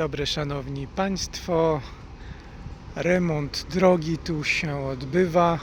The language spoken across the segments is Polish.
dobry, szanowni państwo. Remont drogi tu się odbywa,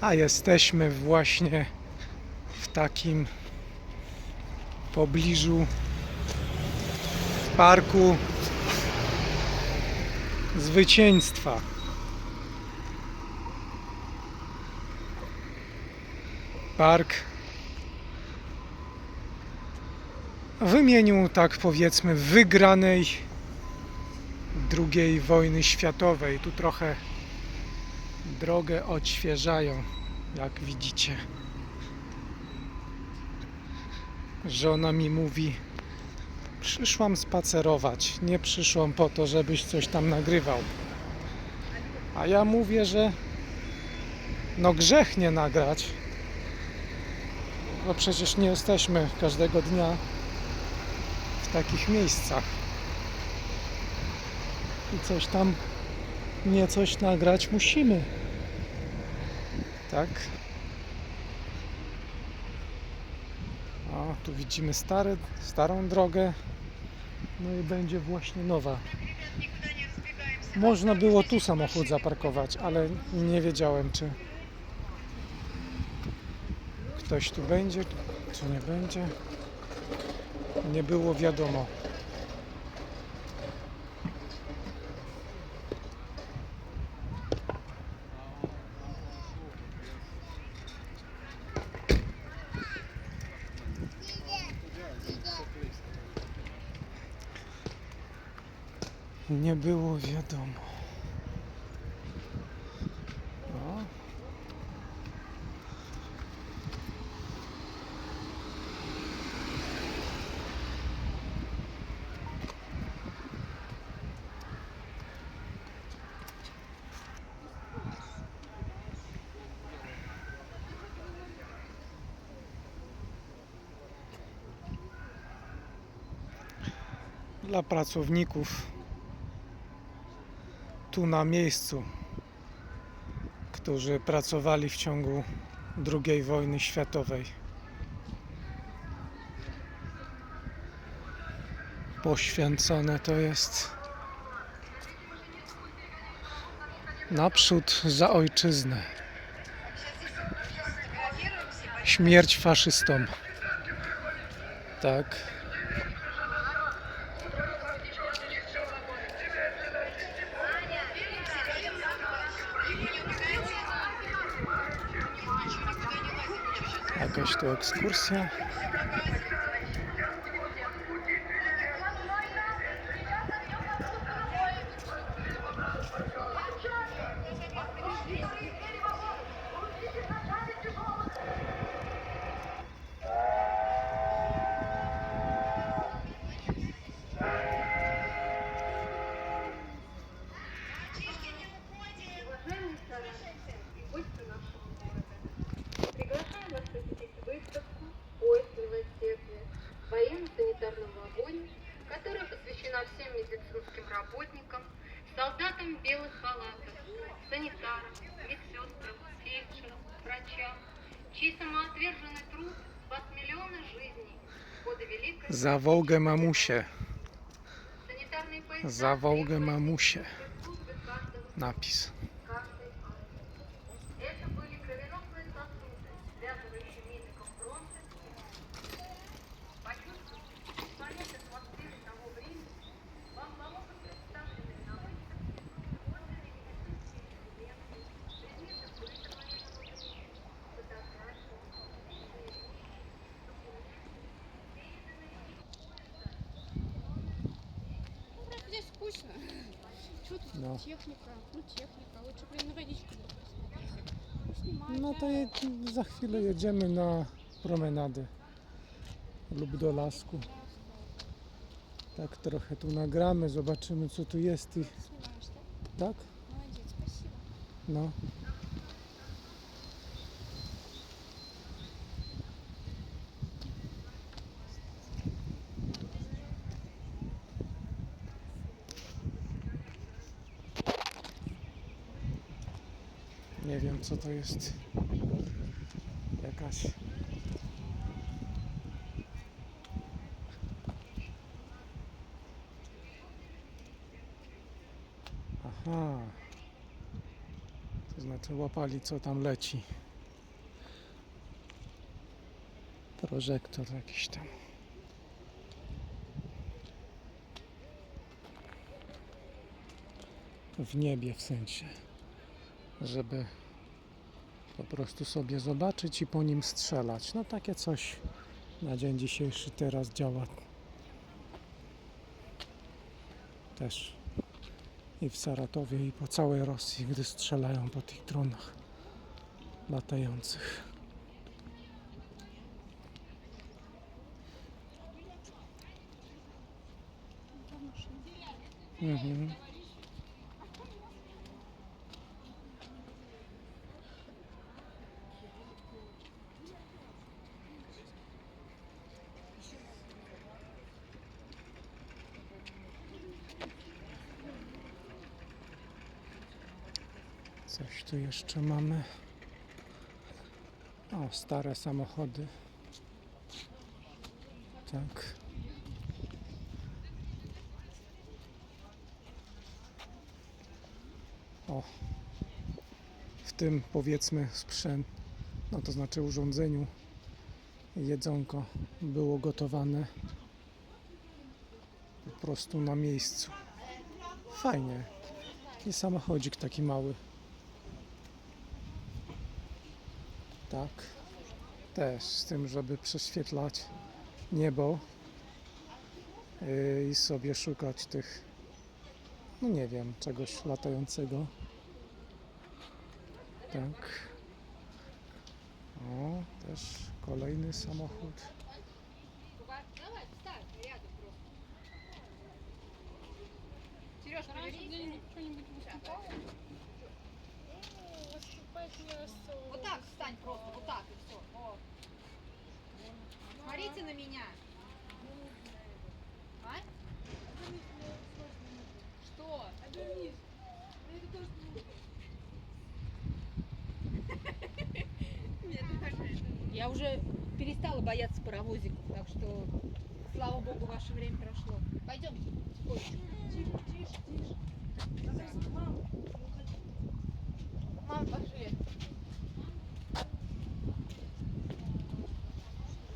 a jesteśmy właśnie w takim pobliżu parku zwycięstwa. Park w imieniu, tak powiedzmy, wygranej II wojny światowej. Tu trochę drogę odświeżają, jak widzicie. Żona mi mówi: Przyszłam spacerować, nie przyszłam po to, żebyś coś tam nagrywał. A ja mówię, że no grzech nie nagrać. Bo przecież nie jesteśmy każdego dnia w takich miejscach. I coś tam, nie coś nagrać musimy. Tak? O, tu widzimy stare, starą drogę. No i będzie właśnie nowa. Można było tu samochód zaparkować, ale nie wiedziałem, czy ktoś tu będzie, czy nie będzie. Nie było wiadomo. Było wiadomo. No. Dla pracowników tu na miejscu, którzy pracowali w ciągu II wojny światowej. Poświęcone to jest naprzód za ojczyznę. Śmierć faszystom. Tak. Jakaś tu ekskursja. Zawogę mamusie. Zawogę mamusie. Napis. Ну, просто здесь скучно. Что тут Да. техника? Ну, техника. Лучше, блин, на водичку бы посмотреть. Ну, снимать, No да. to je, za chwilę jedziemy na promenadę lub do lasku. Tak trochę tu nagramy, zobaczymy co tu jest i Снимаешь, да? tak? Молодец, спасибо. No. Nie wiem co to jest. Jakaś Aha. To znaczy łapali co tam leci. Prożektor jakiś tam. W niebie w sensie. Żeby po prostu sobie zobaczyć i po nim strzelać. No takie coś na dzień dzisiejszy teraz działa. Też i w Saratowie i po całej Rosji, gdy strzelają po tych dronach latających. Mhm. Coś tu jeszcze mamy. O, stare samochody. Tak. O. W tym powiedzmy sprzęt, no to znaczy urządzeniu jedzonko było gotowane po prostu na miejscu. Fajnie. I samochodzik taki mały. Tak. Też z tym, żeby prześwietlać niebo yy, i sobie szukać tych, no nie wiem, czegoś latającego. Tak. O, też kolejny samochód. Давай, встань рядом просто. Сереж, Раньше Вот так встань просто, вот так и все. Смотрите на меня. А? Что? Обернись. Это тоже Я уже перестала бояться паровозиков, так что, слава богу, ваше время прошло. Пойдемте. Тише, тише, тише.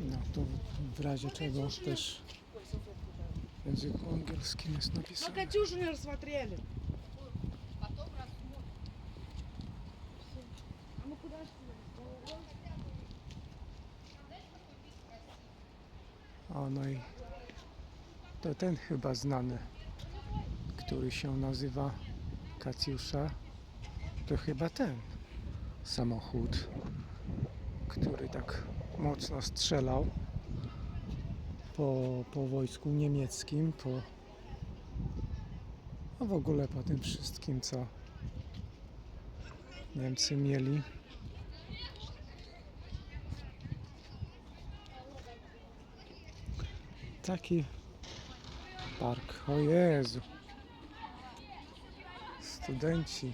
No tu w razie czego też w języku angielskim jest Мы napisane. Катюшу не рассмотрели. Потом рассмотрим. А мы куда шли? O, no i to ten chyba znany, który się nazywa Katiusza. To chyba ten samochód, który tak mocno strzelał po, po wojsku niemieckim, po a w ogóle po tym wszystkim, co Niemcy mieli. Taki park. O Jezu. Studenci,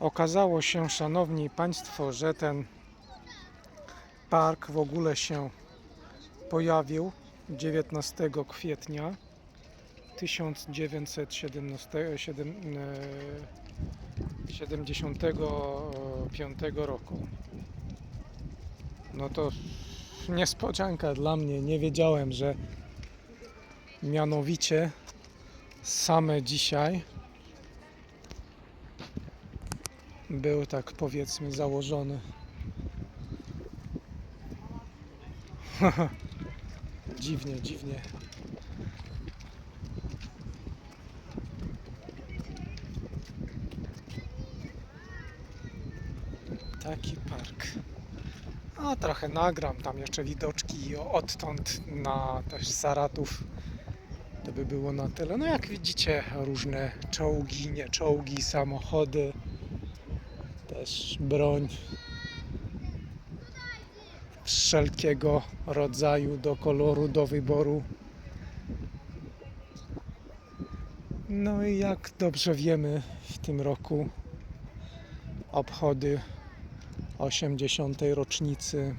Okazało się, szanowni państwo, że ten park w ogóle się pojawił 19 kwietnia 1975 roku. No to niespodzianka dla mnie. Nie wiedziałem, że mianowicie same dzisiaj był tak powiedzmy założony. dziwnie, dziwnie. Taki park. A trochę nagram tam jeszcze widoczki odtąd na też Saratów by było na tyle. No jak widzicie, różne czołgi, nie czołgi, samochody, też broń wszelkiego rodzaju, do koloru, do wyboru. No i jak dobrze wiemy, w tym roku obchody 80. rocznicy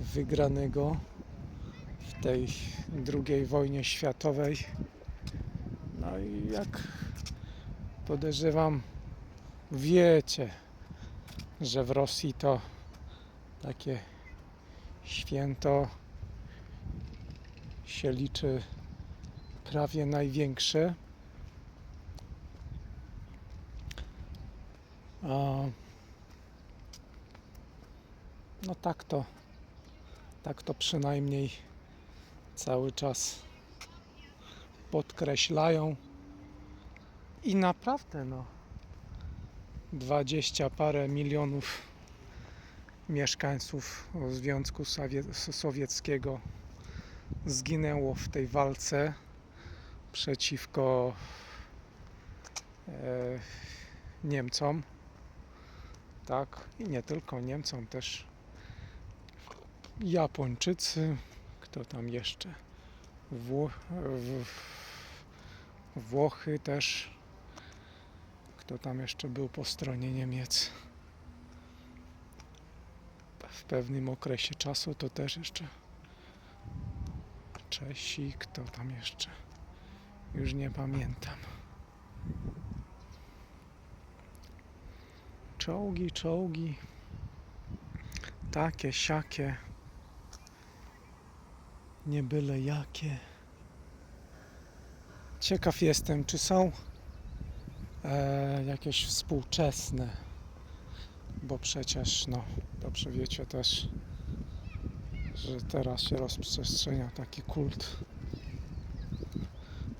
wygranego tej II wojnie światowej. No i jak podejrzewam, wiecie, że w Rosji to takie święto się liczy prawie największe. No tak to, tak to przynajmniej cały czas podkreślają. I naprawdę no, dwadzieścia parę milionów mieszkańców Związku Sowie- Sowieckiego zginęło w tej walce przeciwko e, Niemcom. Tak, i nie tylko Niemcom, też Japończycy, kto tam jeszcze? Wło- Włochy też. Kto tam jeszcze był po stronie Niemiec? W pewnym okresie czasu to też jeszcze Czesi, kto tam jeszcze? Już nie pamiętam. Czołgi, czołgi. Takie, siakie. Nie byle jakie. Ciekaw jestem, czy są e, jakieś współczesne. Bo przecież, no, dobrze wiecie też, że teraz się rozprzestrzenia taki kult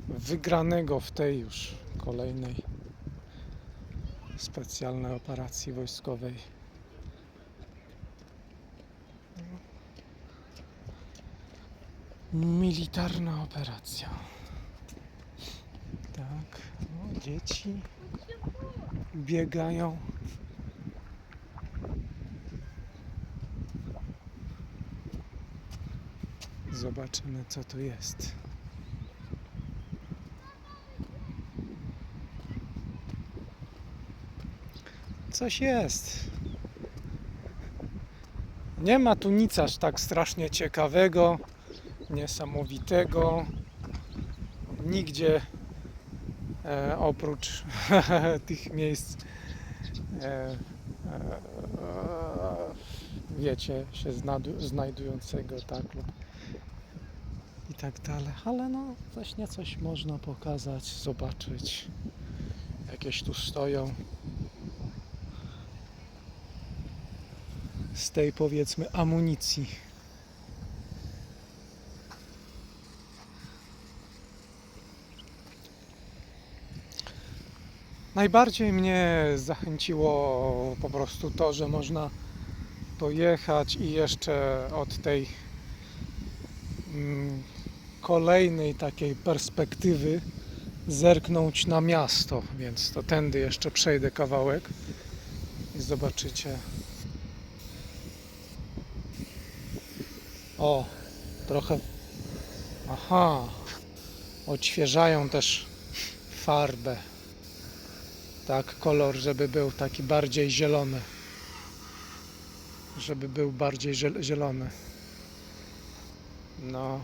wygranego w tej już kolejnej specjalnej operacji wojskowej. Militarna operacja. Tak, no, dzieci biegają. Zobaczymy, co to jest. Coś jest. Nie ma tu nic aż tak strasznie ciekawego, niesamowitego. Nigdzie e, oprócz tych miejsc e, e, wiecie, się znajdującego tak lub i tak dalej, ale no coś niecoś można pokazać, zobaczyć. Jakieś tu stoją z tej powiedzmy amunicji. Najbardziej mnie zachęciło po prostu to, że można pojechać i jeszcze od tej mm, kolejnej takiej perspektywy zerknąć na miasto, więc to tędy jeszcze przejdę kawałek i zobaczycie. O, trochę. Aha, odświeżają też farbę. Tak, kolor, żeby był taki bardziej zielony. Żeby był bardziej ziel- zielony. No.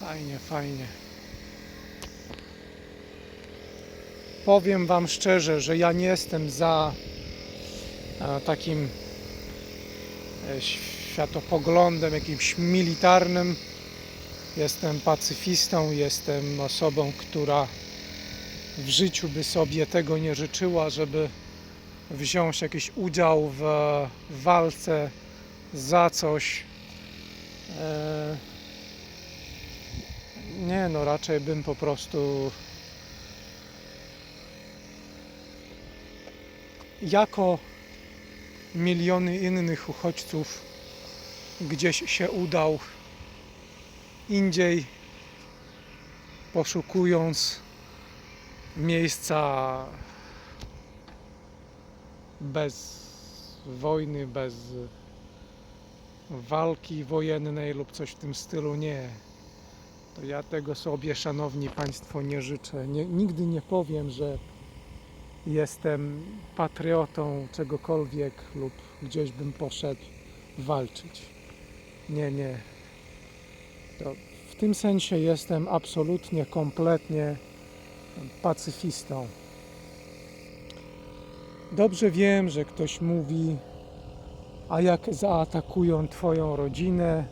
Fajnie, fajnie. Powiem Wam szczerze, że ja nie jestem za e, takim światopoglądem jakimś militarnym. Jestem pacyfistą, jestem osobą, która w życiu by sobie tego nie życzyła, żeby wziąć jakiś udział w walce za coś. E, Nie, no raczej bym po prostu jako miliony innych uchodźców gdzieś się udał indziej, poszukując miejsca bez wojny, bez walki wojennej lub coś w tym stylu. Nie. To ja tego sobie, szanowni państwo, nie życzę. Nie, nigdy nie powiem, że jestem patriotą czegokolwiek lub gdzieś bym poszedł walczyć. Nie, nie. To w tym sensie jestem absolutnie, kompletnie pacyfistą. Dobrze wiem, że ktoś mówi, a jak zaatakują Twoją rodzinę,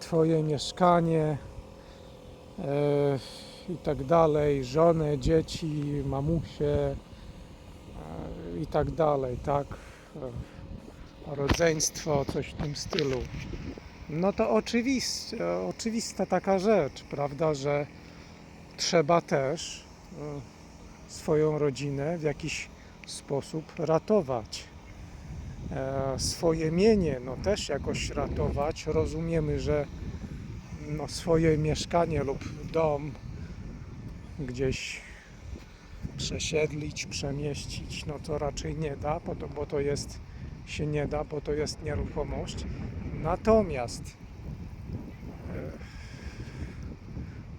Twoje mieszkanie e, i tak dalej, żonę, dzieci, mamusie e, i tak dalej, tak? Rodzeństwo, coś w tym stylu. No to oczywiste, oczywista taka rzecz, prawda, że trzeba też e, swoją rodzinę w jakiś sposób ratować. E, Swoje mienie no też jakoś ratować. Rozumiemy, że no, swoje mieszkanie lub dom gdzieś przesiedlić, przemieścić, no to raczej nie da, bo to, jest się nie da, bo to jest nieruchomość. Natomiast e,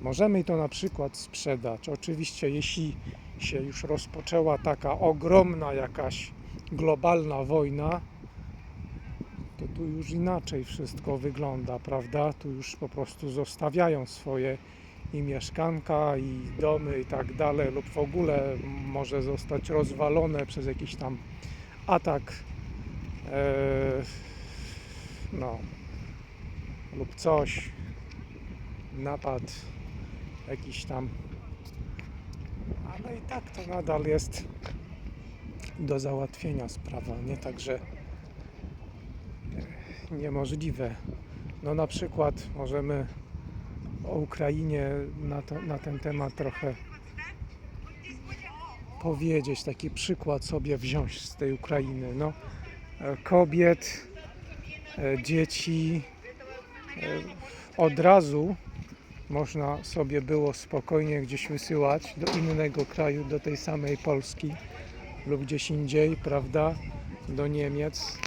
możemy to na przykład sprzedać. Oczywiście, jeśli się już rozpoczęła taka ogromna jakaś globalna wojna, to tu już inaczej wszystko wygląda, prawda? Tu już po prostu zostawiają swoje i mieszkanka, i domy, i tak dalej, lub w ogóle może zostać rozwalone przez jakiś tam atak, e, no, lub coś, napad jakiś tam, ale i tak to nadal jest do załatwienia sprawa, nie także niemożliwe. No na przykład możemy o Ukrainie na, to, na ten temat trochę powiedzieć, taki przykład sobie wziąć z tej Ukrainy. No, e, kobiet, e, dzieci, e, od razu można sobie było spokojnie gdzieś wysyłać do innego kraju, do tej samej Polski lub gdzieś indziej, prawda, do Niemiec.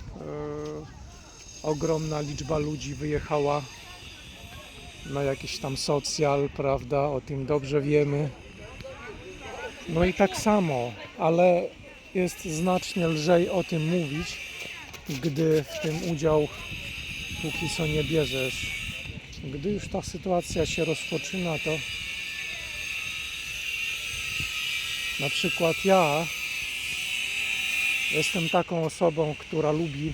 Ogromna liczba ludzi wyjechała na jakiś tam socjal, prawda, o tym dobrze wiemy. No i tak samo, ale jest znacznie lżej o tym mówić, gdy w tym udział póki co nie bierzesz. Gdy już ta sytuacja się rozpoczyna, to na przykład ja jestem taką osobą, która lubi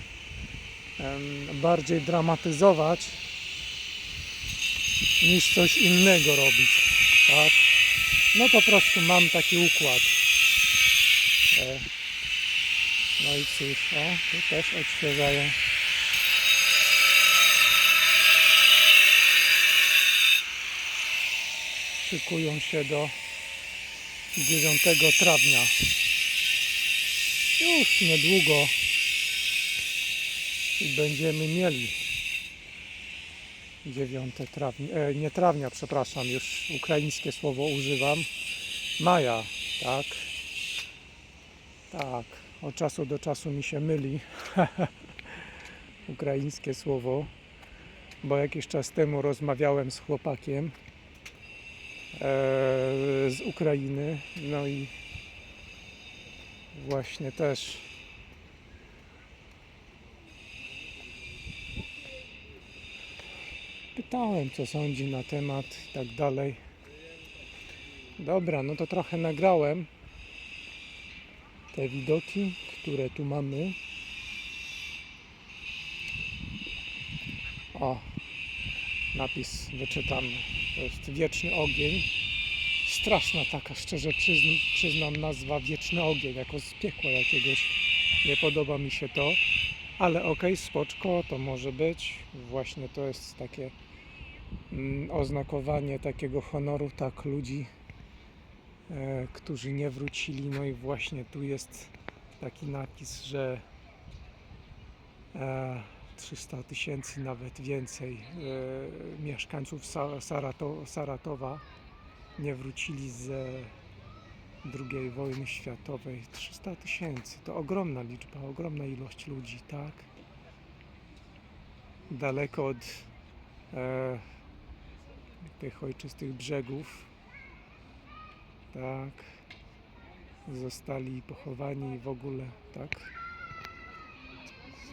bardziej dramatyzować niż coś innego robić, tak? No po prostu mam taki układ. E, no i cóż, o, tu też odświeżają. Szykują się do 9 trawnia. Już niedługo i będziemy mieli 9 trawnia, e, nie trawnia, przepraszam, już ukraińskie słowo używam. Maja, tak. Tak, od czasu do czasu mi się myli ukraińskie słowo, bo jakiś czas temu rozmawiałem z chłopakiem e, z Ukrainy, no i właśnie też pytałem, co sądzi na temat i tak dalej. Dobra, no to trochę nagrałem te widoki, które tu mamy. O, napis wyczytam. To jest wieczny ogień. Straszna taka, szczerze przyznam, przyznam, nazwa wieczny ogień, jako z piekła jakiegoś. Nie podoba mi się to, ale okej, spoczko, to może być. Właśnie to jest takie oznakowanie takiego honoru, tak, ludzi, e, którzy nie wrócili. No i właśnie tu jest taki napis, że e, 300 tysięcy, nawet więcej e, mieszkańców Sa- Sarato- Saratowa nie wrócili z II wojny światowej. 300 tysięcy to ogromna liczba, ogromna ilość ludzi, tak? Daleko od e, tych ojczystych brzegów, tak? Zostali pochowani w ogóle, tak?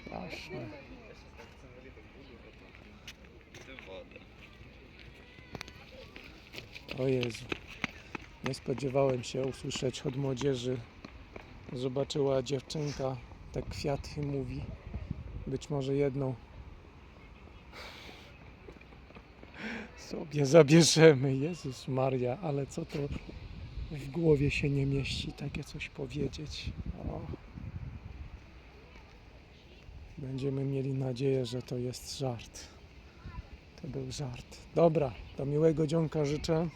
Straszne. O Jezu. Nie spodziewałem się usłyszeć od młodzieży. Zobaczyła dziewczynka te kwiaty mówi. Być może jedną sobie zabierzemy. Jezus Maria, ale co to w głowie się nie mieści takie coś powiedzieć. O. Będziemy mieli nadzieję, że to jest żart. To był żart. Dobra, do miłego dzionka życzę.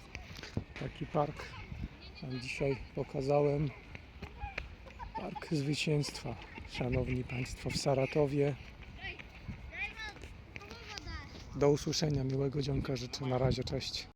Taki park Wam dzisiaj pokazałem. Park Zwycięstwa, Szanowni Państwo, w Saratowie. Do usłyszenia, miłego dzionka życzę. Na razie, cześć.